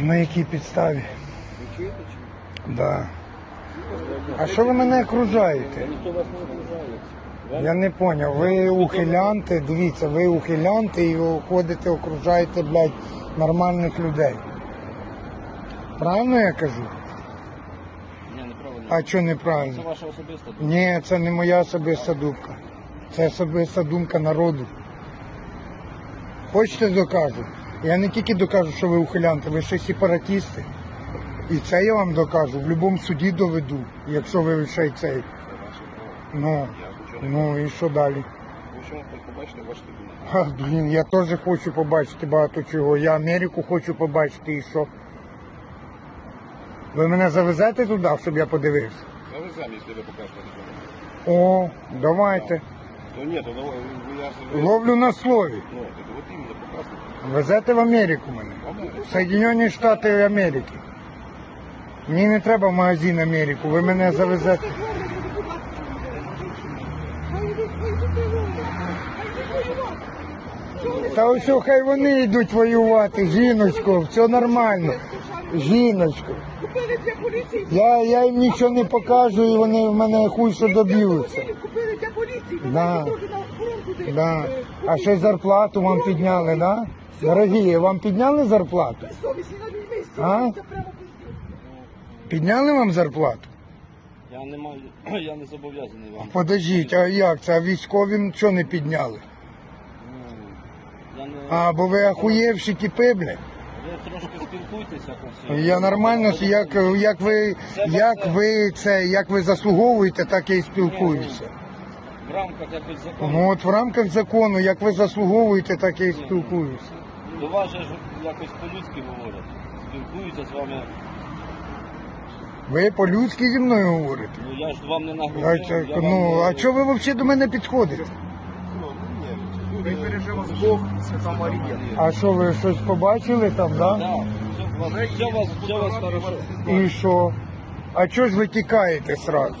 На якій підставі? Ви чуєте чи? Да. А що ви мене окружаєте? Ніхто вас не окружає. Я не поняв. Ви ухилянти, дивіться, ви ухилянти і ви ходите, окружаєте, блядь, нормальних людей. Правильно я кажу? Ні, неправильно. А що Це неправильно? ваша особиста думка. Ні, це не моя особиста думка. Це особиста думка народу. Хочете докажу? Я не тільки докажу, що ви ухилянти, ви ще сепаратісти. І це я вам докажу. В будь-якому суді доведу, якщо ви ще й цей. Ну, ну і що далі? Побачите, бачите документи. Ха, блін, я теж хочу побачити багато чого. Я Америку хочу побачити і що. Ви мене завезете туди, щоб я подивився? Завеземо, якщо ви покажете. О, давайте. Давай, ви- ви- я ж... Ловлю на слові. Ну, то от іменно показуйте. Везете в Америку мене. В Соединені Штати Америки. Мені не треба в магазин Америку, ви мене завезете. Та ось хай вони йдуть воювати, жіночко, все нормально. Жіночко. Купили для поліції. Я, я їм нічого не покажу і вони в мене хуй що доб'ються. Купили для поліції. Да. Да. А ще й зарплату вам підняли, да? Дорогі, вам підняли зарплату? А? Підняли вам зарплату? Я не маю, я не зобов'язаний вам. Подождіть, а як це? А військові нічого не підняли? Ну, Я не... А, бо ви ахуєвші типи, бля? Ви трошки спілкуйтеся. Я нормально, як, як ви, як ви це, як ви заслуговуєте, так я і спілкуюся. В рамках якось закону. Ну от в рамках закону, як ви заслуговуєте, так я і спілкуюся. До вас же ж якось по-людськи говорять. Спілкуються з вами. Ви по-людськи зі мною говорите. Ну я ж вам не А, я вам ну, не- а чого ви взагалі до мене підходите? Ви вас Бог, Свята Марія. А що ви щось побачили там, да? Так, все, все у вас, все у вас хорошо. І що? А чого ж ви тікаєте сразу?